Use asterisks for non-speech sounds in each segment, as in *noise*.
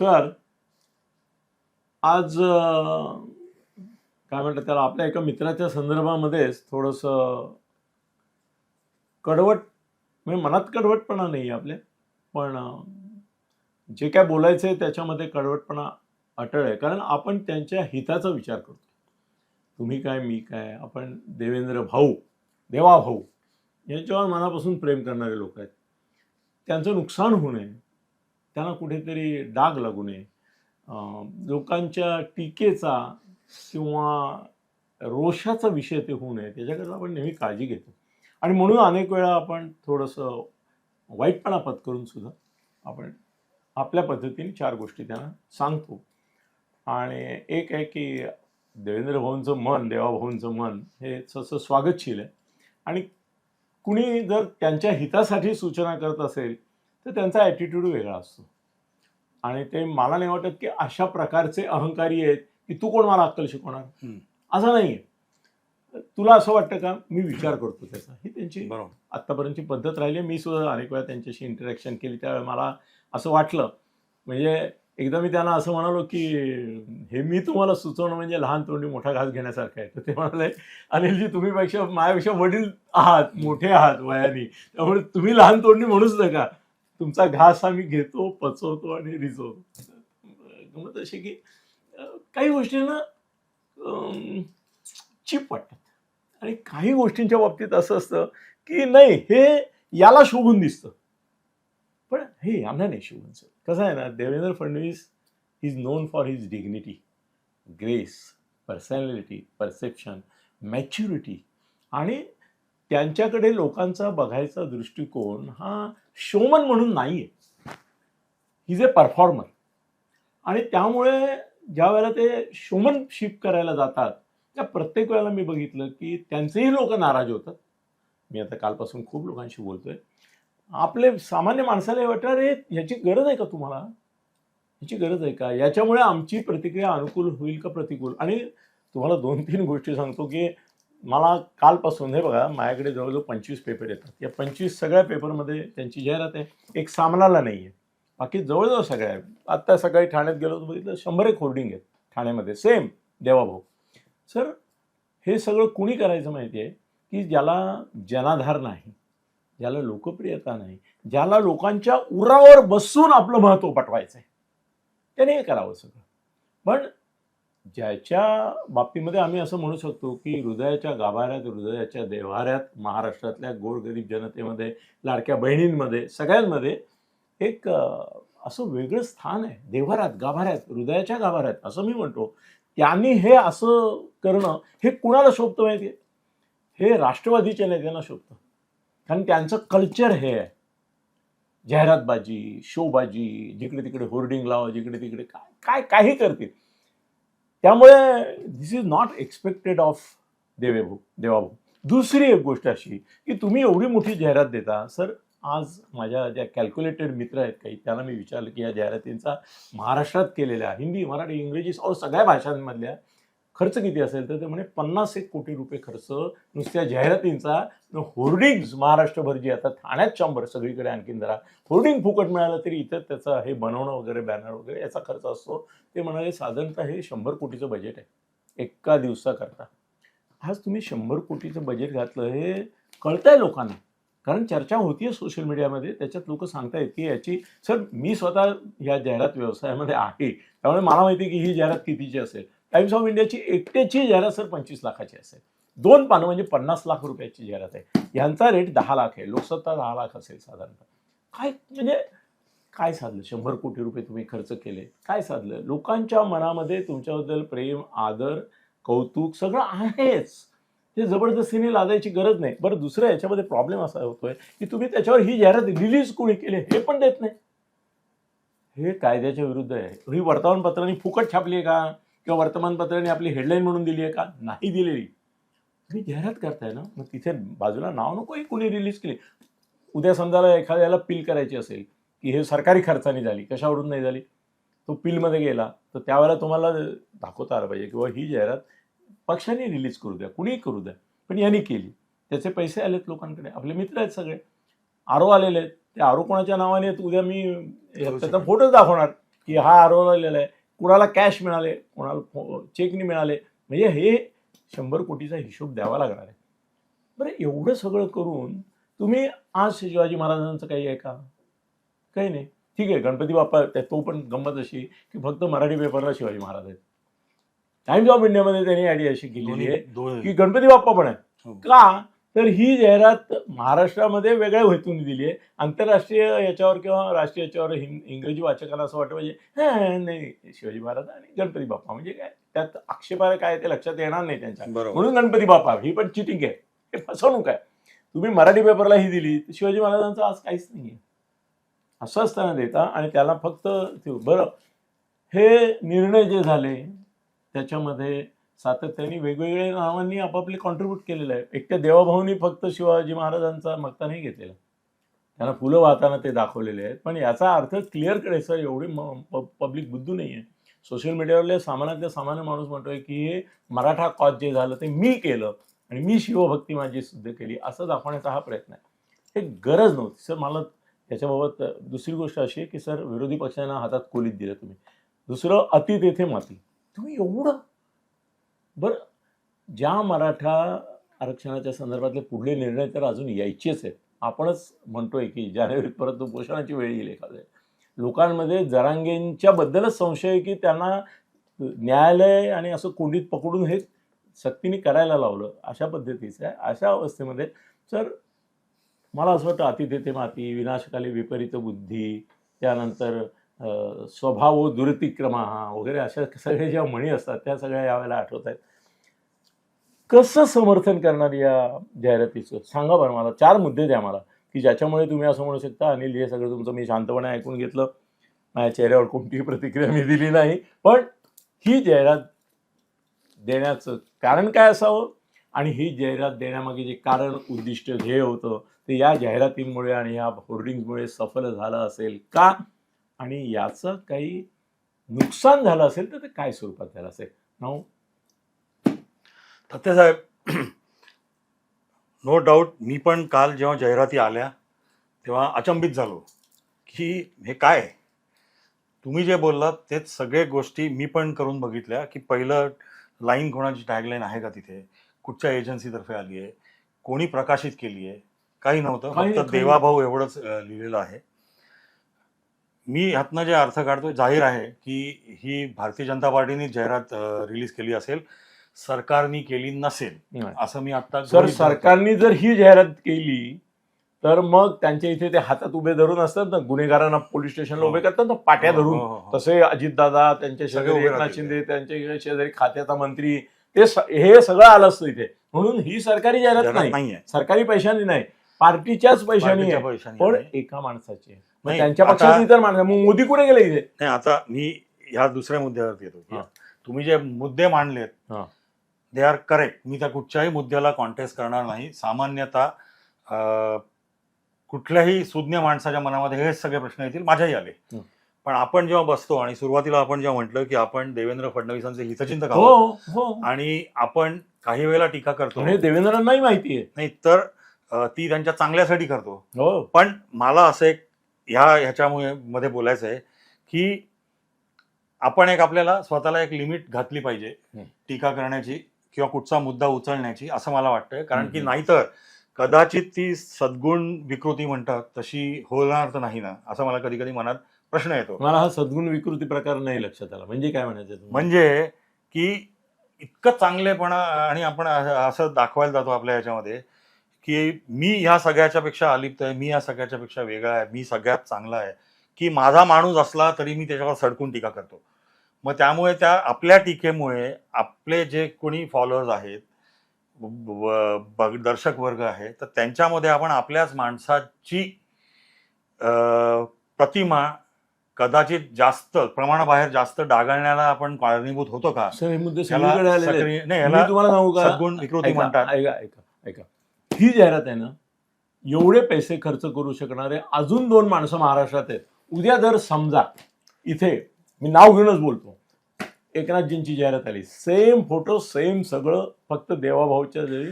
Sir आज काय म्हणतात त्याला आपल्या एका मित्राच्या संदर्भामध्येच थोडंसं कडवट म्हणजे मनात कडवटपणा नाही आहे आपल्या पण जे काय बोलायचं आहे त्याच्यामध्ये कडवटपणा अटळ आहे. कारण आपण त्यांच्या हिताचा विचार करतो. तुम्ही काय मी काय आपण देवेंद्र भाऊ देवा भाऊ यांच्यावर मनापासून प्रेम करणारे लोक आहेत. त्यांचं नुकसान होऊ नये. त्यांना कुठेतरी डाग लागू नये. लोकांच्या टीकेचा किंवा रोषाचा विषय ते होऊ नये त्याच्याकरता आपण नेहमी काळजी घेतो. आणि म्हणून अनेक वेळा आपण थोडंसं वाईटपणा पत्करून सुद्धा आपण आपल्या पद्धतीने चार गोष्टी त्यांना सांगतो. आणि एक आहे की देवेंद्र भाऊंचं मन देवाभाऊंचं मन हे तसं स्वागतशील आहे. आणि कुणी जर त्यांच्या हितासाठी सूचना करत असेल तर त्यांचा ॲटिट्यूड वेगळा असतो. आणि ते मला नाही वाटत की अशा प्रकारचे अहंकारी आहेत की तू कोण मला अक्कल शिकवणार. असं नाही आहे तुला असं वाटतं का? मी विचार करतो त्याचा. ही त्यांची बरोबर. आत्तापर्यंतची पद्धत राहिली. मी सुद्धा अनेक वेळा त्यांच्याशी इंटरॅक्शन केली. त्यावेळी मला असं वाटलं. म्हणजे एकदा मी त्यांना असं म्हणालो की हे मी तुम्हाला सुचवणं म्हणजे लहान तोंडी मोठा घास घेण्यासारखं आहे. तर ते म्हणाले अनिलजी तुम्ही पेक्षा माझ्यापेक्षा वडील आहात मोठे आहात वयाने. त्यामुळे तुम्ही लहान तोंडी म्हणूच नका. तुमचा घास आम्ही घेतो पचवतो आणि रिझवतो. गमत असे की काही गोष्टींना चिप वाटतात. आणि काही गोष्टींच्या बाबतीत असं असतं की नाही हे याला शोभून दिसतं. पण हे यांना नाही शोभून सर कसं आहे ना Devendra Fadnavis is known for his dignity grace personality perception maturity आणि त्यांच्याकडे लोकांचा बघायचा दृष्टिकोन हा शोमन म्हणून नाही आहे हिज ए परफॉर्मर आणि त्यामुळे ज्या वेळेला ते शोमनशिप करायला जातात त्या प्रत्येक वेळेला मी बघितलं की त्यांचेही लोक नाराज होतात. मी आता कालपासून खूप लोकांशी बोलतोय. आपले सामान्य माणसाला हे वाटतं अरे याची गरज आहे का तुम्हाला? याची गरज आहे का? याच्यामुळे आमची प्रतिक्रिया अनुकूल होईल का प्रतिकूल? आणि तुम्हाला दोन तीन गोष्टी सांगतो की मला कालपासून हे बघा माझ्याकडे जवळजवळ पंचवीस पेपर येतात. या पंचवीस सगळ्या पेपरमध्ये त्यांची जाहिरात आहे. एक सामनाला नाही आहे. बाकी जवळजवळ सगळ्या आहे आत्ता सकाळी ठाण्यात गेलो तर बघितलं शंभर एक होर्डिंग आहेत ठाण्यामध्ये. सेम देवाभाऊ सर हे सगळं कुणी करायचं माहिती आहे? की ज्याला जनाधार नाही ज्याला लोकप्रियता नाही ज्याला लोकांच्या उरावर बसून आपलं महत्त्व पटवायचं आहे त्याने हे करावं सगळं. पण ज्याच्या बाबतीमध्ये आम्ही असं म्हणू शकतो की हृदयाच्या गाभाऱ्यात हृदयाच्या देव्हाऱ्यात महाराष्ट्रातल्या गोरगरीब जनतेमध्ये लाडक्या बहिणींमध्ये सगळ्यांमध्ये एक असं वेगळं स्थान आहे. देव्हाऱ्यात गाभाऱ्यात हृदयाच्या गाभाऱ्यात असं मी म्हणतो. त्यांनी हे असं करणं हे कुणाला शोभतं माहिती आहे हे राष्ट्रवादीच्या नेत्यांना शोभतं. कारण त्यांचं कल्चर हे आहे. जाहिरातबाजी शोबाजी जिकडे तिकडे होर्डिंग लावा जिकडे तिकडे काय काय काही करतील. त्यामुळे this is not expected of Devebhau Devabhau दुसरी एक गोष्ट अशी की तुम्ही एवढी मोठी जाहिरात देता. सर आज माझ्या ज्या कॅल्क्युलेटेड मित्र आहेत काही त्यांना मी विचारलं की या जाहिरातींचा महाराष्ट्रात केलेल्या हिंदी मराठी इंग्रजी और सगळ्या भाषांमधल्या खर्च किती असेल तर ते म्हणे पन्नास एक कोटी रुपये खर्च नुसत्या जाहिरातींचा. होर्डिंग्स महाराष्ट्रभर जी आता ठाण्यात शंभर सगळीकडे आणखीन जरा होर्डिंग फुकट मिळालं तरी इथं त्याचं हे बनवणं वगैरे बॅनर वगैरे याचा खर्च असतो. ते म्हणाले साधारणतः हे शंभर कोटीचं बजेट आहे एका दिवसाकरता. आज तुम्ही शंभर कोटीचं बजेट घातलं हे कळतंय लोकांना. कारण चर्चा होतीये सोशल मीडियामध्ये त्याच्यात लोक सांगतायत की याची सर मी स्वतः या जाहिरात व्यवसायामध्ये आहे. त्यामुळे मला माहिती आहे की ही जाहिरात कितीची असेल. टाइम्स ऑफ इंडियाची एकट्याची जाहिरात सर पंचवीस लाखाची असेल. दोन पानं म्हणजे पन्नास लाख रुपयाची जाहिरात आहे. ह्यांचा रेट दहा लाख आहे. लोकसत्ता दहा लाख असेल साधारणतः. काय म्हणजे काय साधलं? शंभर कोटी रुपये तुम्ही खर्च केले. काय साधलं? लोकांच्या मनामध्ये तुमच्याबद्दल प्रेम आदर कौतुक सगळं आहेच. ते जबरदस्तीने लादायची गरज नाही. बरं दुसरं याच्यामध्ये प्रॉब्लेम असा होतोय की तुम्ही त्याच्यावर ही जाहिरात रिलीज कोणी केली? हे पण देत नाही. हे कायद्याच्या विरुद्ध आहे. ही वर्तमानपत्रांनी फुकट छापली आहे का? किंवा वर्तमानपत्रांनी आपली हेडलाईन म्हणून दिली आहे का? नाही दिलेली. तुम्ही जाहिरात करताय ना मग तिथे बाजूला नाव नको हे कोणी रिलीज केली. उद्या समजायला एखाद्याला पील करायची असेल की हे सरकारी खर्चाने झाली कशावरून नाही झाली? तो पीलमध्ये गेला तर त्यावेळेला तुम्हाला दाखवता आलं पाहिजे किंवा ही जाहिरात पक्षाने रिलीज करू द्या कुणीही करू द्या. पण यांनी केली. त्याचे पैसे आलेत लोकांकडे. आपले मित्र आहेत सगळे. आरो आलेले आहेत. ते आरो कोणाच्या नावाने उद्या मी त्याचा फोटोच दाखवणार की हा हरवलेला आहे. कुणाला कॅश मिळाले कोणाला चेकनी मिळाले म्हणजे हे शंभर कोटीचा हिशोब द्यावा लागणार आहे. बरं एवढं सगळं करून तुम्ही आज शिवाजी महाराजांचं काही आहे का? काही नाही. ठीक आहे गणपती बाप्पा त्या- तो पण गंमत अशी की फक्त मराठी पेपरला शिवाजी महाराज आहेत. टाइम्स ऑफ इंडियामध्ये त्यांनी आयडी अशी केलेली आहे की गणपती बाप्पा पण आहे हो. का? तर ही जाहिरात महाराष्ट्रामध्ये वेगळ्या हेतून दिली आहे. आंतरराष्ट्रीय याच्यावर किंवा राष्ट्रीय याच्यावर हिं इंग्रजी वाचकांना असं वाटतं म्हणजे "हां, नाही शिवाजी महाराज आणि गणपती बाप्पा. म्हणजे काय? त्यात आक्षेपार्ह काय ते लक्षात येणार नाही त्यांच्या. बरोबर. म्हणून गणपती बाप्पा ही पण चिटिंग आहे. हे फसवणूक आहे. तुम्ही मराठी पेपरला ही दिली तर शिवाजी महाराजांचं आज काहीच नाही आहे असं असताना देता आणि त्याला फक्त बरं. हे निर्णय जे झाले त्याच्यामध्ये सातत्याने वेगवेगळ्या नावांनी आपापले कॉन्ट्रीब्यूट केलेलं आहे. एकट्या देवाभाऊनी फक्त शिवाजी महाराजांचा मक्ता नाही घेतलेला. त्यांना फुलं वाहताना ते दाखवलेले आहेत. पण याचा अर्थ क्लिअरकडे सर एवढी पब्लिक बुद्धू नाही आहे. सोशल मीडियावरले सामान्यातल्या सामान्य माणूस म्हणतोय की हे मराठा कॉज जे झालं ते मी केलं आणि मी शिवभक्ती माझी सिद्ध केली असं दाखवण्याचा हा प्रयत्न आहे. हे गरज नव्हती. सर मला त्याच्याबाबत दुसरी गोष्ट अशी आहे की सर विरोधी पक्षांना हातात कोलीत दिलं तुम्ही. दुसरं अति तेथे माती. तुम्ही एवढं बरं ज्या मराठा आरक्षणाच्या संदर्भातले पुढले निर्णय तर अजून यायचेच आहेत. आपणच म्हणतोय की जानेवारीत परत उपोषणाची वेळ येईल एखाद्या लोकांमध्ये जरांगेंच्या बद्दलच संशय आहे की त्यांना न्यायालय आणि असं कोंडीत पकडून हे सक्तीने करायला लावलं अशा पद्धतीचं आहे. अशा अवस्थेमध्ये सर मला असं वाटतं अति तेथे माती विनाशकाली विपरीत बुद्धी त्यानंतर स्वभाव दुरतिक्रमा वगैरे अशा सगळ्या ज्या म्हणी असतात त्या सगळ्या यावेळेला आठवत आहेत. कसं समर्थन करणार या जाहिरातीचं? सांगा बरं मला. चार मुद्दे द्या मला की ज्याच्यामुळे तुम्ही असं म्हणू शकता अनिल हे सगळं तुमचं मी शांतपणे ऐकून घेतलं. माझ्या चेहऱ्यावर कोणतीही प्रतिक्रिया मी दिली नाही. पण ही जाहिरात देण्याचं कारण काय असावं? आणि ही जाहिरात देण्यामागे जे कारण उद्दिष्ट ध्येय होतं ते या जाहिरातींमुळे आणि या होर्डिंगमुळे सफल झालं असेल का? आणि याचं काही नुकसान झालं असेल तर ते काय स्वरूपात झालं असेल? नाव साहेब नो डाऊट मी पण काल जेव्हा जाहिराती आल्या तेव्हा अचंबित झालो की हे काय? तुम्ही जे बोललात तेच सगळे गोष्टी मी पण करून बघितल्या की पहिलं लाईन कोणाची टॅगलाईन आहे का तिथे? कुठच्या एजन्सीतर्फे आली आहे? कोणी प्रकाशित केली आहे? काही नव्हतं फक्त देवाभाऊ एवढंच लिहिलेलं आहे. मी ह्यातनं जे अर्थ काढतोय जाहीर आहे की ही भारतीय जनता पार्टीने जाहिरात रिलीज केली असेल. सरकारनी केली नसेल. असं मी आता सर. सरकारने जर ही जाहिरात केली तर मग त्यांच्या इथे ते हातात उभे धरून असतात ना गुन्हेगारांना पोलीस स्टेशनला हो. उभे करतात ना पाट्या हो, धरून हो, हो, हो. तसे अजितदादा त्यांचे सगळे शेजारी एकनाथ. शिंदे त्यांचे शेजारी खात्याचा मंत्री ते हे सगळं आलं असतं इथे म्हणून ही सरकारी जाहिरात नाही सरकारी पैशाने नाही पार्टीच्याच पैशाने पण. एका माणसाची त्यांच्या पक्षाचे इतर माणसं मग मोदी कुठे गेले इथे नाही आता मी ह्या दुसऱ्या मुद्द्यावर येतो हा. तुम्ही जे मुद्दे मांडलेत हा. दे आर करेक्ट मी त्या कुठच्याही मुद्द्याला कॉन्टेस्ट करणार नाही. सामान्यतः कुठल्याही सुज्ञ माणसाच्या मनामध्ये हे सगळे प्रश्न येतील माझ्याही आले. हं. पण आपण जेव्हा बसतो आणि सुरुवातीला आपण जेव्हा म्हटलं की आपण देवेंद्र फडणवीसांचे हितचिंतक आहोत हो. हो आणि आपण काही वेळेला टीका करतो. हे देवेंद्रांनाही माहिती आहे. नाही तर ती त्यांच्या चांगल्यासाठी करतो. हो. पण मला असं एक ह्या ह्याच्यामुळे मध्ये बोलायचं आहे की आपण एक आपल्याला स्वतःला एक लिमिट घातली पाहिजे हं. टीका करण्याची. किंवा कुठचा मुद्दा उचलण्याची असं मला वाटतंय कारण की. नाहीतर कदाचित ती सद्गुण विकृती म्हणतात तशी होणार तर नाही ना असं मला कधी कधी मनात प्रश्न येतो मला हा सद्गुण विकृती प्रकार नाही लक्षात आला म्हणजे काय म्हणायचं? म्हणजे की इतकं चांगलेपणा आणि आपण असं दाखवायला जातो आपल्या ह्याच्यामध्ये की मी ह्या सगळ्याच्या पेक्षा अलिप्त आहे मी या सगळ्याच्या पेक्षा वेगळा आहे मी सगळ्यात चांगला आहे की माझा माणूस असला तरी मी त्याच्यावर सडकून टीका करतो मग त्यामुळे त्या आपल्या टीकेमुळे आपले जे कोणी फॉलोअर्स आहेत बघ- दर्शक वर्ग आहे तर त्यांच्यामध्ये आपण आपल्याच माणसाची प्रतिमा कदाचित जास्त प्रमाणाबाहेर जास्त डागाळण्याला आपण कारणीभूत होतो का? मुद्दे विकृती म्हणतात. ऐका ऐका ऐका. ही जाहिरात आहे ना एवढे पैसे खर्च करू शकणारे अजून दोन माणसं महाराष्ट्रात आहेत. उद्या जर समजा इथे मी नाव घेऊनच बोलतो. एकनाथजींची जाहिरात आली. सेम फोटो सेम सगळं फक्त देवाभाऊच्या जरी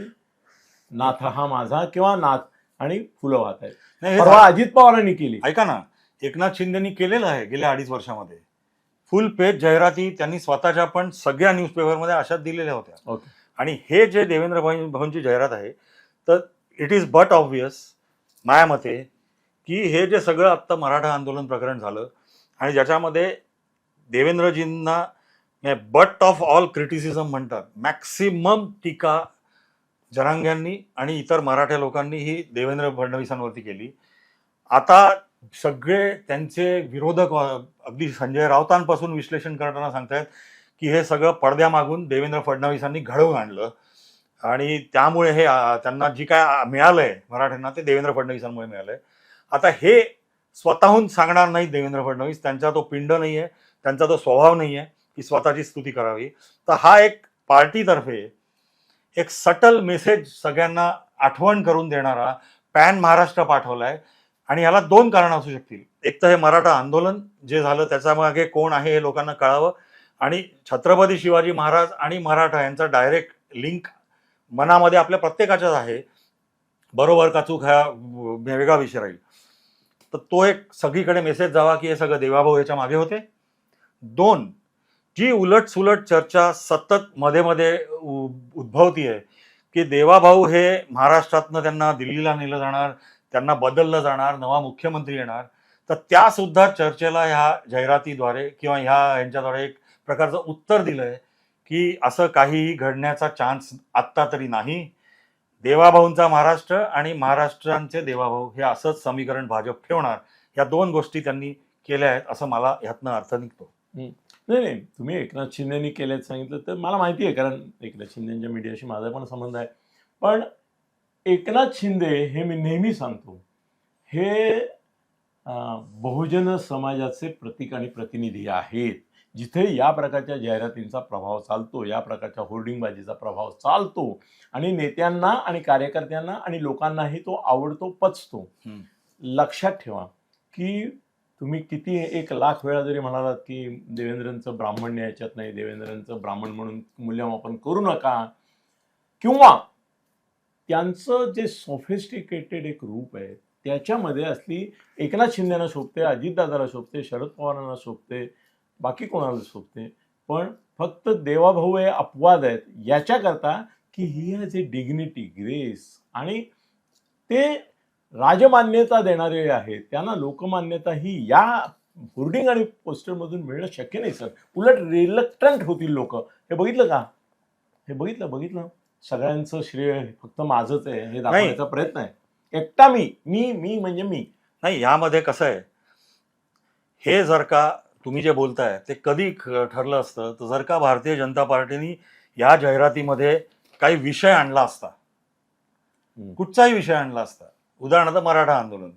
नाथ हा माझा किंवा नाथ आणि फुलं वाहत आहेत. हे परवा अजित पवारांनी केली. ऐका ना एकनाथ शिंदेनी केलेलं आहे गेल्या अडीच वर्षामध्ये. फुल पेज जाहिराती त्यांनी स्वतःच्या पण सगळ्या न्यूजपेपरमध्ये अशाच दिलेल्या होत्या. आणि हे जे देवेंद्र भवनची जाहिरात आहे तर इट इज बट ऑब्वियस माझ्या मते की हे जे सगळं आत्ता मराठा आंदोलन प्रकरण झालं आणि ज्याच्यामध्ये देवेंद्रजींना बट ऑफ ऑल क्रिटिसिझम म्हणतात. मॅक्सिमम टीका जनांग्यांनी आणि इतर मराठा लोकांनी ही देवेंद्र फडणवीसांवरती केली. आता सगळे त्यांचे विरोधक अगदी संजय राऊतांपासून विश्लेषण करताना सांगतायत की हे सगळं पडद्यामागून देवेंद्र फडणवीसांनी घडवून आणलं. आणि त्यामुळे हे त्यांना जी काय मिळालंय मराठ्यांना ते देवेंद्र फडणवीसांमुळे मिळालंय. आता हे स्वतःहून सांगणार नाही देवेंद्र फडणवीस. त्यांचा तो पिंड नाही आहे त्यांचा तो स्वभाव नाही आहे की स्वतःची स्तुती करावी. तर हा एक पार्टीतर्फे एक सटल मेसेज सगळ्यांना आठवण करून देणारा पॅन महाराष्ट्र पाठवलाय. आणि याला दोन कारण असू शकतील. एक तर हे मराठा आंदोलन जे झालं त्याच्यामागे कोण आहे हे लोकांना कळावं. आणि छत्रपती शिवाजी महाराज आणि मराठा यांचा डायरेक्ट लिंक मनामध्ये आपल्या प्रत्येकाच्याच आहे. बरोबर का चूक हा वेगळा विषय राहील. तर तो एक सगळीकडे मेसेज जावा की हे सगळं देवाभाऊ याच्या मागे होते. दोन जी उलट सुलट चर्चा सतत मध्ये मध्ये उ- उद्भवती आहे की देवाभाऊ हे महाराष्ट्रातनं त्यांना दिल्लीला नेलं जाणार त्यांना बदललं जाणार नवा मुख्यमंत्री येणार तर त्या सुद्धा चर्चेला ह्या जाहिरातीद्वारे किंवा ह्या यांच्याद्वारे एक प्रकारचं उत्तर दिलंय की असं काहीही घडण्याचा चान्स आत्ता तरी नाही. देवाभाऊंचा महाराष्ट्र आणि महाराष्ट्रांचे देवाभाऊ हे असंच समीकरण भाजप ठेवणार या दोन गोष्टी त्यांनी केल्या आहेत असं मला ह्यातनं अर्थ निघतो. नाही नाही तुम्ही एकनाथ शिंदेनी केल्यात सांगितलं तर मला माहिती आहे कारण एकनाथ शिंदेच्या मीडियाशी माझा पण संबंध आहे. पण एकनाथ शिंदे हे मी नेहमी सांगतो हे बहुजन समाजाचे प्रतीक आणि प्रतिनिधी आहेत. जिथे या प्रकारच्या जाहिरातींचा प्रभाव चालतो या प्रकारच्या होर्डिंगबाजीचा प्रभाव चालतो आणि नेत्यांना आणि कार्यकर्त्यांना आणि लोकांनाही तो आवडतो पचतो. लक्षात ठेवा की तुम्ही किती एक लाख वेळा जरी म्हणालात की देवेंद्रांचं ब्राह्मण्य याच्यात नाही देवेंद्रांचं ब्राह्मण म्हणून मूल्यमापन करू नका किंवा त्यांचं जे सोफिस्टिकेटेड एक रूप आहे त्याच्यामध्ये असली एकनाथ शिंदेना शोभते अजितदादाला शोभते शरद पवारांना शोभते बाकी कोणाला शोभते पण फक्त देवाभाऊ हे अपवाद आहेत याच्याकरता की he has a dignity grace आणि ते राजमान्यता देणारे आहेत त्यांना लोकमान्यता ही या होर्डिंग आणि पोस्टरमधून मिळणं शक्य नाही सर. उलट रिलक्टंट होतील लोक. हे बघितलं का? हे बघितलं बघितलं. सगळ्यांचं श्रेय फक्त माझंच आहे हे दाखवण्याचा प्रयत्न आहे. एकटा मी मी मी म्हणजे मी. नाही यामध्ये कसं आहे? हे जर का तुम्ही जे बोलताय ते कधी ठरलं असतं तर जर का भारतीय जनता पार्टीने या जाहिरातीमध्ये काही विषय आणला असता. कुठचाही विषय आणला असता. उदाहरणार्थ मराठा आंदोलन.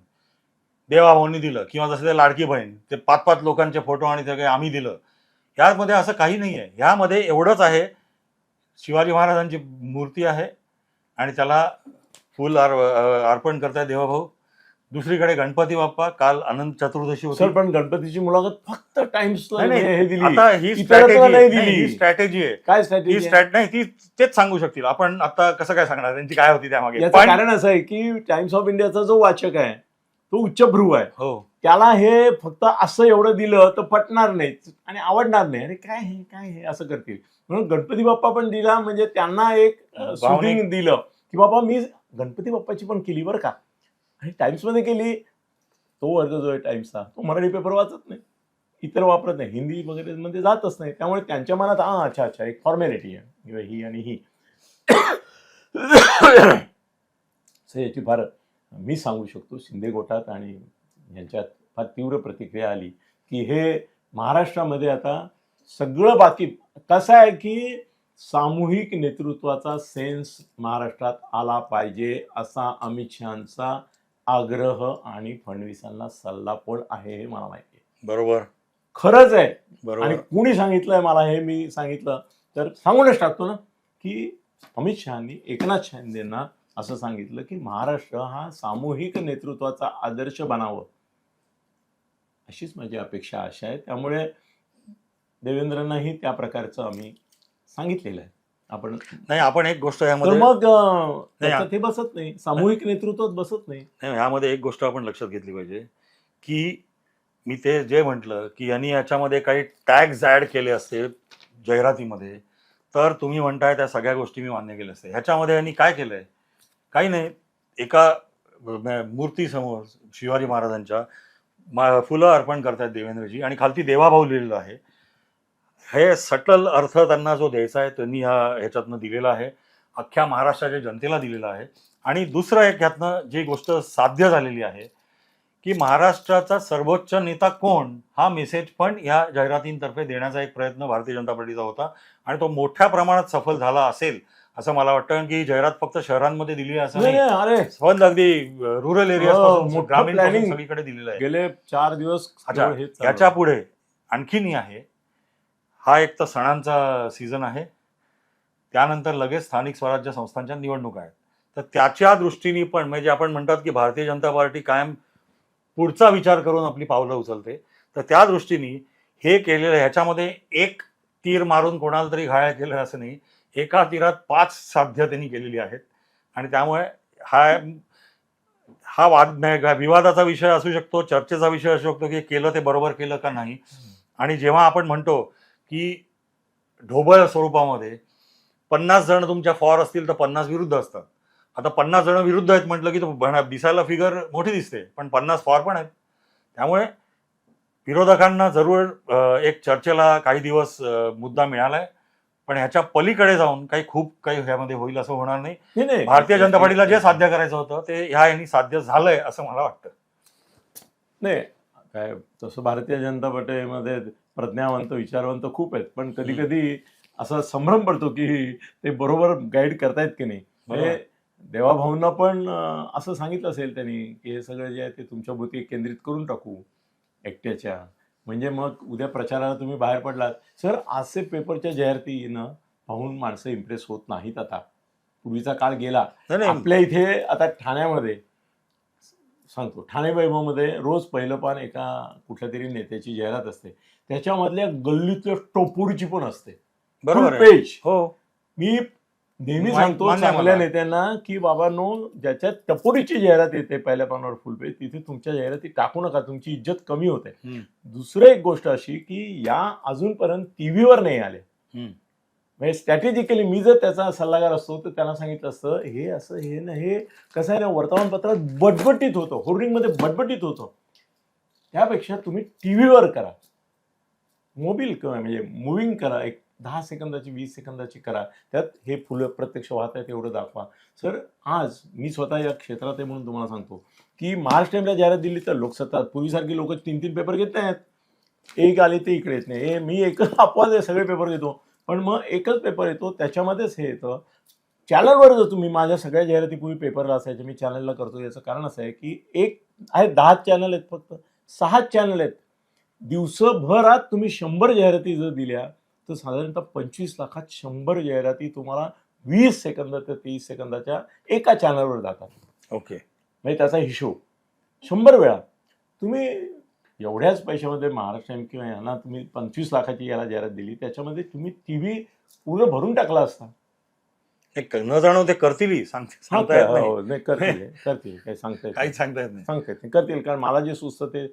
देवाभाऊंनी दिलं किंवा जसं ते लाडकी बहीण ते पाच पाच लोकांचे फोटो आणि ते काही आम्ही दिलं. यामध्ये असं काही नाही आहे. ह्यामध्ये एवढंच आहे शिवाजी महाराजांची मूर्ती आहे आणि त्याला फुल अर्पण करताय देवाभाऊ. दुसरीकडे गणपती बाप्पा काल अनंत चतुर्दशी होती. सर पण गणपतीची मुलाखत फक्त टाइम्सला नाही, नाही. हे दिली. आता ही स्ट्रॅटेजी नाही नाही, दिली. ही स्ट्रॅटेजी आहे. काय ही स्ट्रॅटेजी स्ट्रॅट नाही ती तेच सांगू शकतील. आपण आता कसं काय सांगणार? त्यांची काय होती त्यामागे? याचं पण कारण असं आहे की टाइम्स ऑफ इंडियाचा जो वाचक आहे तो उच्चभ्रू आहे. हो. त्याला हे फक्त असं एवढं दिलं तर पटणार नाही आणि आवडणार नाही. अरे काय हे काय हे असं करतील. म्हणून गणपती बाप्पा पण दिला म्हणजे त्यांना एक भावनिक. सुदिंग दिलं. की बाबा मी गणपती बाप्पाची पण केली बरं का. आणि टाईम्समध्ये केली. तो वर्ग जो आहे टाइम्सचा तो मराठी पेपर वाचत नाही. इतर वापरत नाही. हिंदी वगैरे मध्ये जातच नाही. त्यामुळे त्यांच्या मनात हा अच्छा अच्छा एक फॉर्मॅलिटी आहे. किंवा ही आणि ही. *coughs* याची फार मी सांगू शकतो शिंदे गोटात आणि यांच्यात फार तीव्र प्रतिक्रिया आली की हे महाराष्ट्रामध्ये आता सगळं बाकी कसं आहे की सामूहिक नेतृत्वाचा सेन्स महाराष्ट्रात आला पाहिजे असा अमित शहाचा आग्रह आणि फडणवीसांना सल्ला पण आहे हे मला माहिती आहे. बरोबर. खरंच आहे. आणि बरोबर कुणी सांगितलंय मला हे मी सांगितलं. तर सांगूनच टाकतो ना की अमित शहानी एकनाथ शिंदेना असं सांगितलं की महाराष्ट्र हा सामूहिक नेतृत्वाचा आदर्श बनावं. अशीच माझी अपेक्षा आशा आहे. त्यामुळे देवेंद्रांनाही त्या प्रकारचं आम्ही सांगितलेलं आहे. आपण नाही आपण एक गोष्ट तर यामध्ये मग अं, त्याच्यात हे बसत नाही. सामूहिक नेतृत्वात बसत नाही. नाही, यामध्ये एक गोष्ट आपण लक्षात घेतली पाहिजे की मी ते जे म्हटलं की यांनी याच्यामध्ये काही टॅग्स ऍड केले असते जाहिरातीमध्ये तर तुम्ही म्हणताय त्या सगळ्या गोष्टी मी मान्य केल्या असते. ह्याच्यामध्ये यांनी काय केलंय? काही नाही. एका म- मूर्तीसमोर शिवाजी महाराजांच्या मा- फुलं अर्पण करतायत देवेंद्रजी आणि खालती देवाभाऊ लिहिलेलं आहे. हे सटल अर्थ त्यांना जो द्यायचा आहे त्यांनी ह्या ह्याच्यातनं दिलेला आहे. अख्ख्या महाराष्ट्राच्या जनतेला दिलेला आहे. आणि दुसरं एक ह्यातनं जी गोष्ट साध्य झालेली आहे की महाराष्ट्राचा सर्वोच्च नेता कोण हा मेसेज पण या जाहिरातींतर्फे देण्याचा एक प्रयत्न भारतीय जनता पार्टीचा होता. आणि तो मोठ्या प्रमाणात सफल झाला असेल असं मला वाटतं की जाहिरात फक्त शहरांमध्ये दिली असं अरे. पण अगदी रुरल एरिया हो, ग्रामीण. सगळीकडे दिलेलं आहे. गेले चार दिवस याच्या. पुढे आणखीनही आहे हा एक तर सणांचा सीझन आहे. त्यानंतर लगेच स्थानिक स्वराज्य संस्थांच्या निवडणुका आहेत. तर त्याच्या दृष्टीने पण म्हणजे आपण म्हणतात की भारतीय जनता पार्टी कायम पुढचा विचार करून आपली पावलं उचलते. तर त्या दृष्टीने हे केलेलं ह्याच्यामध्ये एक तीर मारून कोणाला तरी घायल केलं असं नाही. एका तीरात पाच साध्य त्यांनी केलेली आहेत. आणि त्यामुळे हा हा वाद नाही विवादाचा विषय असू शकतो चर्चेचा विषय असू शकतो की केलं ते बरोबर केलं का नाही. आणि जेव्हा आपण म्हणतो की ढोबळ स्वरूपामध्ये पन्नास जण तुमच्या फॉर असतील तर पन्नास विरुद्ध असतात. आता पन्नास जण विरुद्ध आहेत म्हटलं की तो दिसायला फिगर मोठी दिसते पण पन्नास फॉर पण आहेत. त्यामुळे विरोधकांना जरूर एक चर्चेला काही दिवस मुद्दा मिळालाय. पण ह्याच्या पलीकडे जाऊन काही खूप काही ह्यामध्ये होईल असं होणार नाही. भारतीय जनता पार्टीला जे साध्य करायचं होतं ते ह्या यांनी साध्य झालंय असं मला वाटतं. नाही. काय तसं भारतीय जनता पार्टीमध्ये प्रज्ञावंत विचारवंत खूप आहेत. पण कधी कधी असा संभ्रम पडतो की ते बरोबर गाईड करतायत की नाही. म्हणजे देवाभाऊंना पण असं सांगितलं असेल त्यांनी की हे सगळं जे आहे ते तुमच्या भोवती केंद्रित करून टाकू एकट्याच्या. म्हणजे मग उद्या प्रचाराला तुम्ही बाहेर पडलात. सर आजचे पेपरच्या जाहिरातीनं पाहून माणसं इम्प्रेस होत नाहीत आता. पूर्वीचा काळ गेला. आपल्या इथे आता ठाण्यामध्ये सांगतो. ठाणे वैभवमध्ये रोज पहिलं पान एका कुठल्या तरी नेत्याची जाहिरात असते. त्याच्यामधल्या गल्लीतल्या टोपूरची पण असते. बरोबर पेज हो. मी नेहमी सांगतो चांगल्या. नेत्यांना की बाबांनो ज्याच्यात टपोरीची जाहिरात येते पहिल्या पानावर फुल पेज तिथे तुमच्या जाहिराती टाकू नका तुमची इज्जत कमी होते. दुसरं एक गोष्ट अशी की या अजूनपर्यंत टीव्हीवर नाही आले. म्हणजे स्ट्रॅटेजिकली मी जर त्याचा सल्लागार असतो तर त्यांना सांगितलं असतं हे असं हे ना हे कसं आहे ना वर्तमानपत्रात बटबटीत होतं होर्डिंगमध्ये बटबटीत होतं. त्यापेक्षा तुम्ही टी व्हीवर करा. मोबिल किंवा म्हणजे मुव्हिंग करा एक दहा सेकंदाची वीस सेकंदाची करा. त्यात हे फुलं प्रत्यक्ष वाहत आहेत एवढं दाखवा. सर आज मी स्वतः या क्षेत्रात आहे म्हणून तुम्हाला सांगतो की महाराष्ट्र टाईमला जाहिरात दिली तर लोकसत्ता पूर्वीसारखी लोक तीन तीन पेपर घेत नाहीत. एक आले ते इकडे येत नाही. हे मी एकच अपवाद सगळे पेपर घेतो पण मग एकच पेपर येतो त्याच्यामध्येच हे येतं. चॅनलवर जर तुम्ही माझ्या सगळ्या जाहिराती पूर्वी पेपरला असायच्या मी चॅनलला करतो याचं कारण असं आहे की एक आहे दहा चॅनल आहेत फक्त. सहा चॅनल आहेत. दिवसभरात तुम्ही शंभर जाहिराती जर दिल्या तर साधारणतः पंचवीस लाखात शंभर जाहिराती तुम्हाला वीस सेकंद ते तीस सेकंदाच्या एका चॅनलवर जातात. ओके. म्हणजे त्याचा हिशोब. शंभर वेळा. तुम्ही एवढ्याच पैशामध्ये महाराष्ट्र टाइम किंवा यांना तुम्ही पंचवीस लाखाची याला जाहिरात दिली त्याच्यामध्ये तुम्ही टी व्ही पूर्ण भरून टाकला असता. एक न जाणव ते करतीलही सांगते सांगता येत नाही हो, नाही. करतील करतील काही सांगता येत नाही. काहीच सांगता येत नाही. सांगता येत नाही करतील कारण मला जे सुचतं ते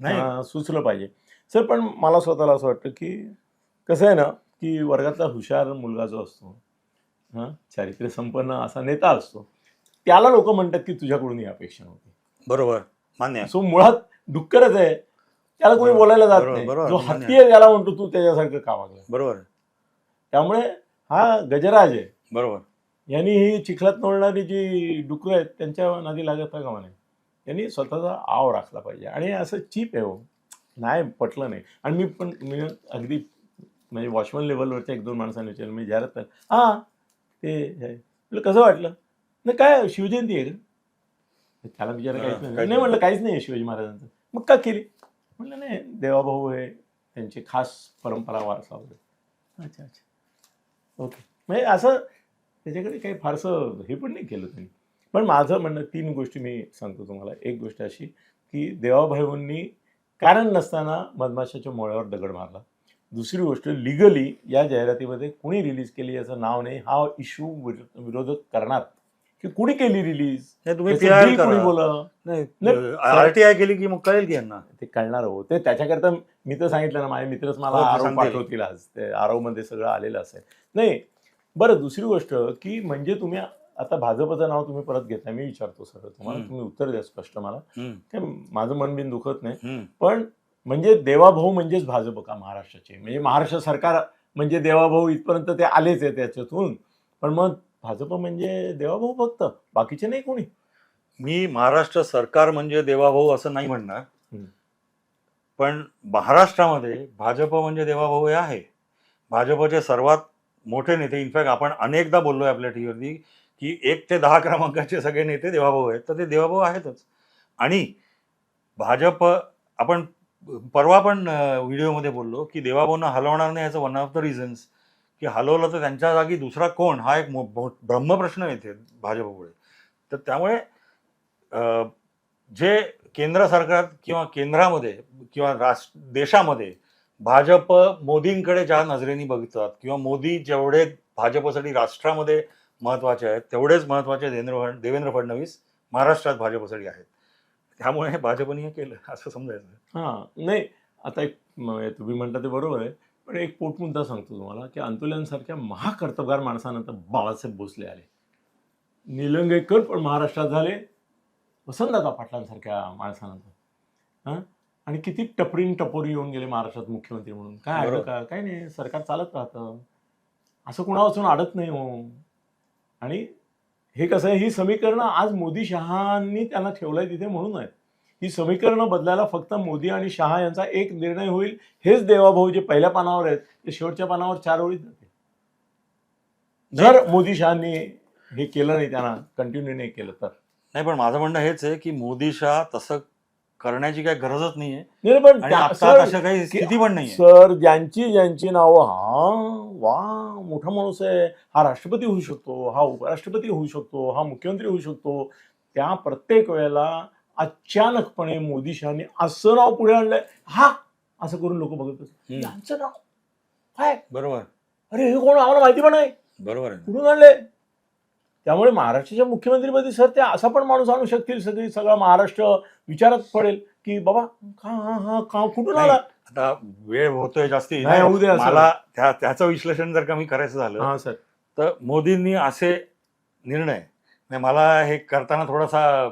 नाही. सुचलं पाहिजे. सर पण मला स्वतःला असं वाटतं की कसं आहे ना की वर्गातला हुशार मुलगा जो असतो हां चारित्र्य संपन्न असा नेता असतो त्याला लोक म्हणतात की तुझ्याकडून ही अपेक्षा नव्हती बरोबर मान्य. सो मुळात डुक्करच आहे त्याला कोणी बोलायला जात बरोबर, नाही. बरोबर, जो हत्ती आहे त्याला म्हणतो तू त्याच्यासारखं का वागलं? बरोबर. त्यामुळे हा गजराज आहे. बरोबर. यांनी ही चिखलात नोळणारी जी डुकरं आहेत त्यांच्या नादी लागत का म्हणे? यांनी स्वतःचा आव राखला पाहिजे. आणि असं चीप आहे हो. नाही पटलं नाही. आणि मी पण मी अगदी म्हणजे वॉचमन लेवलवरच्या एक दोन माणसांनी विचारलं मी जाहिरात कर. हां ते हे. म्हटलं कसं वाटलं? नाही काय शिवजयंती आहे का? त्याला विचार काहीच नाही नाही. म्हटलं काहीच नाही आहे शिवाजी महाराजांचं. मग का केली? म्हटलं नाही देवाभाऊ आहे त्यांची खास परंपरा वारसा वगैरे. अच्छा अच्छा. ओके. म्हणजे असं त्याच्याकडे काही फारसं हे पण नाही केलं त्यांनी. पण माझं म्हणणं तीन गोष्टी मी सांगतो तुम्हाला. एक गोष्ट अशी की देवाभाऊंनी कारण नसताना मधमाशाच्या मोळ्यावर दगड मारला. दुसरी गोष्ट लिगली या जाहिरातीमध्ये कुणी रिलीज केली याचं नाव नाही. हा इश्यू विरोधक करणार. की कुणी केली रिलीज नाही, तुम्ही त्याचं पीआर bill कोणी करा. बोललं नाही, नाही आरटीआय केली की मग कळेल की यांना. ते कळणार हो. ते त्याच्याकरता मी तर सांगितलं ना माझे मित्रच मला हो, ते आरव सांगतील. पाठवतील आज. ते आरवमध्ये सगळं आलेलं असेल. नाही बरं दुसरी गोष्ट की म्हणजे तुम्ही आता भाजपचं नाव तुम्ही परत घेताय मी विचारतो सर तुम्हाला हम्म. तुम्ही उत्तर द्या स्पष्ट मला. हम्म, काय माझं मन बिन दुखत नाही. हम्म. पण म्हणजे देवाभाऊ म्हणजेच भाजप का महाराष्ट्राचे? म्हणजे महाराष्ट्र सरकार म्हणजे देवाभाऊ इथपर्यंत ते आलेच आहे त्याच्यातून. पण मग भाजप म्हणजे देवाभाऊ फक्त बाकीचे नाही कोणी. मी महाराष्ट्र सरकार म्हणजे देवाभाऊ असं नाही म्हणणार. पण महाराष्ट्रामध्ये भाजप म्हणजे देवाभाऊ हे आहे. भाजपचे सर्वात मोठे नेते इनफॅक्ट आपण अनेकदा बोललोय आपल्या टीव्हीवरती की एक ते दहा क्रमांकाचे सगळे नेते देवाभाऊ आहेत तर ते देवाभाऊ आहेतच. आणि भाजप आपण परवा पण व्हिडिओमध्ये बोललो की देवाभाऊंना हलवणार नाही याचं वन ऑफ द रिझन्स की हलवलं तर त्यांच्या जागी दुसरा कोण? हा एक ब्रह्मप्रश्न येते भाजपपुढे तर त्यामुळे जे केंद्र सरकार किंवा केंद्रामध्ये किंवा राष्ट्र देशामध्ये भाजप मोदींकडे ज्या नजरेने बघतात किंवा मोदी जेवढे भाजपसाठी राष्ट्रामध्ये महत्त्वाचे आहेत तेवढेच महत्त्वाचे देवेंद्र देवेंद्र फडणवीस महाराष्ट्रात भाजपसाठी आहेत. त्यामुळे भाजपने हे केलं असं समजायचं. हां नाही आता एक तुम्ही म्हणता ते बरोबर आहे. पण एक पोटमुद्दा सांगतो तुम्हाला की अंतुल्यांसारख्या महाकर्तबगार माणसानंतर बाळासाहेब भोसले आले. निलंगेकर पण महाराष्ट्रात झाले वसंतदादा पाटलांसारख्या माणसानंतर. हां? आणि किती टपरीन टपोरी येऊन गेले महाराष्ट्रात मुख्यमंत्री म्हणून. काय बरोबर. का? काही नाही सरकार चालत राहतं. असं कुणापासून अडत नाही हो. आणि हे कसं आहे ही समीकरणं आज मोदी शहांनी त्यांना ठेवलंय तिथे म्हणून आहेत. ही समीकरणं बदलायला फक्त मोदी आणि शहा यांचा एक निर्णय होईल. हेच देवाभाऊ जे पहिल्या पानावर आहेत ते शेवटच्या पानावर चार ओळीत जातील. जर मोदी शहांनी हे केलं नाही त्यांना कंटिन्यू नाही केलं तर. नाही पण माझं म्हणणं हेच आहे की मोदी शाह तसं करण्याची काही गरजच नाहीये. नाही पण तशा काही स्थिती पण नाहीये. सर ज्यांची ज्यांची नावं हा वा मोठा माणूस आहे. हा राष्ट्रपती होऊ शकतो हा उपराष्ट्रपती होऊ शकतो हा मुख्यमंत्री होऊ शकतो. त्या प्रत्येक वेळेला अचानकपणे मोदी शहानी असं नाव पुढे आणलंय. हा असं करून लोक बघत असतात हम्म. यांचं नाव काय? बरोबर. अरे हे कोण आम्हाला माहिती पण आहे बरोबर आहे कुठून आणले त्यामुळे महाराष्ट्राच्या मुख्यमंत्रीपदी सर ते असा पण माणूस आणू शकतील. सगळी सगळा महाराष्ट्र विचारात पडेल की बाबा का हा हा का कुठून नाही, आला आता वेळ होतोय जास्ती. नाही, होऊ. मला त्या त्याचं विश्लेषण जर का मी करायचं झालं हा सर. तर मोदींनी असे निर्णय म्हणजे मला हे करताना थोडासा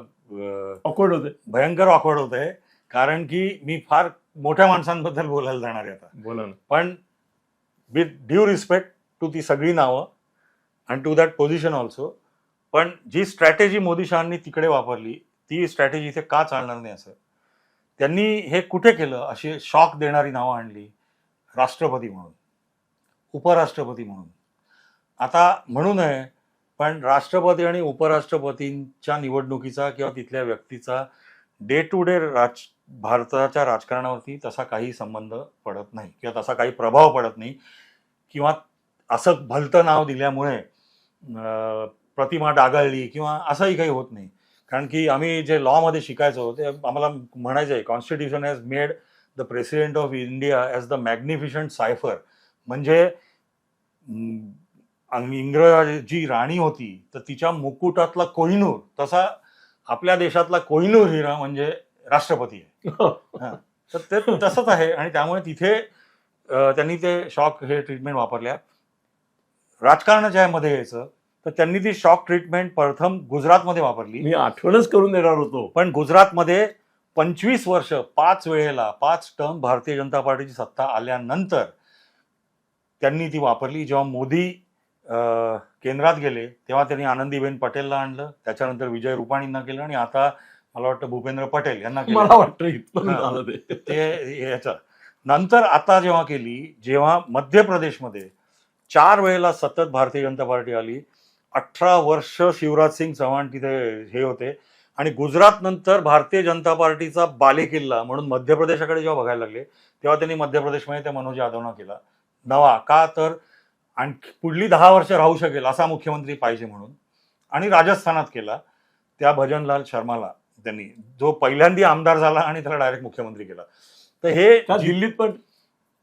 ऑकवर्ड होते. भयंकर ऑकवर्ड होत आहे कारण की मी फार मोठ्या माणसांबद्दल बोलायला जाणार आहे आता. बोला ना. पण विथ ड्यू रिस्पेक्ट टू ती सगळी नावं and to that position also पण जी स्ट्रॅटेजी मोदी शहांनी तिकडे वापरली ती स्ट्रॅटेजी इथे का चालणार नाही असं? त्यांनी हे कुठे केलं? अशी शॉक देणारी नावं आणली राष्ट्रपती म्हणून उपराष्ट्रपती म्हणून. आता म्हणू नये पण राष्ट्रपती आणि उपराष्ट्रपतींच्या निवडणुकीचा किंवा तिथल्या व्यक्तीचा डे टू डे राज भारताच्या राजकारणावरती तसा काही संबंध पडत नाही किंवा तसा काही प्रभाव पडत नाही किंवा असं भलतं नाव दिल्यामुळे प्रतिमा डागाळली किंवा असंही काही होत नाही. कारण की आम्ही जे लॉमध्ये शिकायचो ते आम्हाला म्हणायचं आहे constitution has made the president of India as the magnificent cipher म्हणजे इंग्रजी राणी होती तर तिच्या मुकुटातला कोहिनूर तसा आपल्या देशातला कोहिनूर हिरा म्हणजे राष्ट्रपती आहे. तर ते तसंच आहे आणि त्यामुळे तिथे त्यांनी ते शॉक हे ट्रीटमेंट वापरल्या. राजकारणाच्या यामध्ये यायचं तर त्यांनी ती शॉक ट्रीटमेंट प्रथम गुजरातमध्ये वापरली. मी आठवणच करून देणार होतो. पण गुजरातमध्ये पंचवीस वर्ष पाच वेळेला पाच टर्म भारतीय जनता पार्टीची सत्ता आल्यानंतर त्यांनी ती वापरली. जेव्हा मोदी केंद्रात गेले तेव्हा त्यांनी आनंदीबेन पटेलला आणलं त्याच्यानंतर विजय रुपाणींना केलं आणि आता मला वाटतं भूपेंद्र पटेल यांना केलं. मला वाटतं ते याचं. नंतर आता जेव्हा केली जेव्हा मध्य प्रदेशमध्ये चार वेळेला सतत भारतीय जनता पार्टी आली अठरा वर्ष शिवराज सिंग चव्हाण तिथे हे होते आणि गुजरात नंतर भारतीय जनता पार्टीचा बालेकिल्ला म्हणून मध्य प्रदेशाकडे जेव्हा बघायला लागले तेव्हा त्यांनी मध्य प्रदेशमध्ये त्या मनोज यादवना केला. नवा का तर आणखी पुढली दहा वर्ष राहू शकेल असा मुख्यमंत्री पाहिजे म्हणून. आणि राजस्थानात केला. त्या भजनलाल शर्माला त्यांनी जो पहिल्यांदा आमदार झाला आणि त्याला डायरेक्ट मुख्यमंत्री केला. तर हे दिल्लीत पण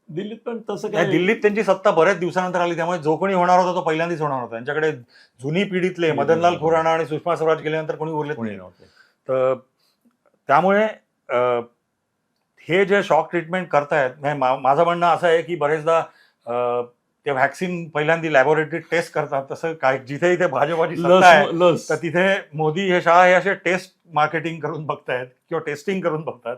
दिल्लीत पण तसं काय दिल्लीत त्यांची सत्ता बऱ्याच दिवसानंतर आली त्यामुळे जो कोणी होणार होता तो पहिल्यांदाच होणार होता. त्यांच्याकडे जुनी पिढीतले मदनलाल खुराना आणि सुषमा स्वराज गेल्यानंतर कोणी उरले कोणी नव्हते. तर त्यामुळे हे जे शॉक ट्रीटमेंट करतायत माझं म्हणणं असं आहे की बरेचदा ते व्हॅक्सिन पहिल्यांदा लॅबोरेटरी टेस्ट करतात. तसं काय जिथे इथे भाजपाची सत्ता आहे तर तिथे मोदी हे शहा हे असे टेस्ट मार्केटिंग करून बघतायत किंवा टेस्टिंग करून बघतात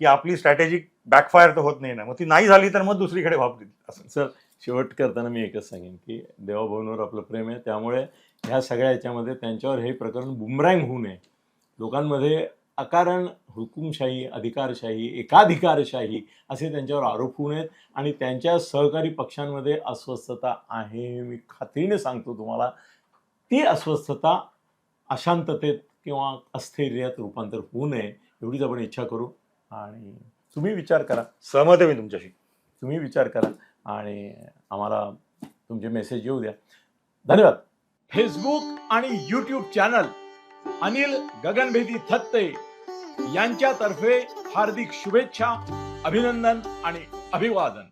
की आपली स्ट्रॅटेजी बॅकफायर तर होत नाही ना. मग ती नाही झाली तर मग दुसरीकडे वापरतील असं. सर शेवट करताना मी एकच सांगेन की देवाभाऊंवर आपलं प्रेम आहे. त्यामुळे ह्या सगळ्या याच्यामध्ये त्यांच्यावर हे प्रकरण बुमरँग होऊ नये. लोकांमध्ये अकारण हुकुमशाही अधिकारशाही एकाधिकारशाही असे त्यांच्यावर आरोप होऊ नयेत आणि त्यांच्या सहकारी पक्षांमध्ये अस्वस्थता आहे मी खात्रीने सांगतो तुम्हाला. ती अस्वस्थता अशांततेत किंवा अस्थिर्यात रूपांतर होऊ नये एवढीच आपण इच्छा करू आणि तुम्ही विचार करा. सहमत आहे मी तुमच्याशी. तुम्ही विचार करा आणि आम्हाला तुमचे मेसेज येऊ द्या. धन्यवाद. फेसबुक आणि यूट्यूब चॅनल अनिल गगनभेदी थत्ते यांच्यातर्फे हार्दिक शुभेच्छा अभिनंदन आणि अभिवादन.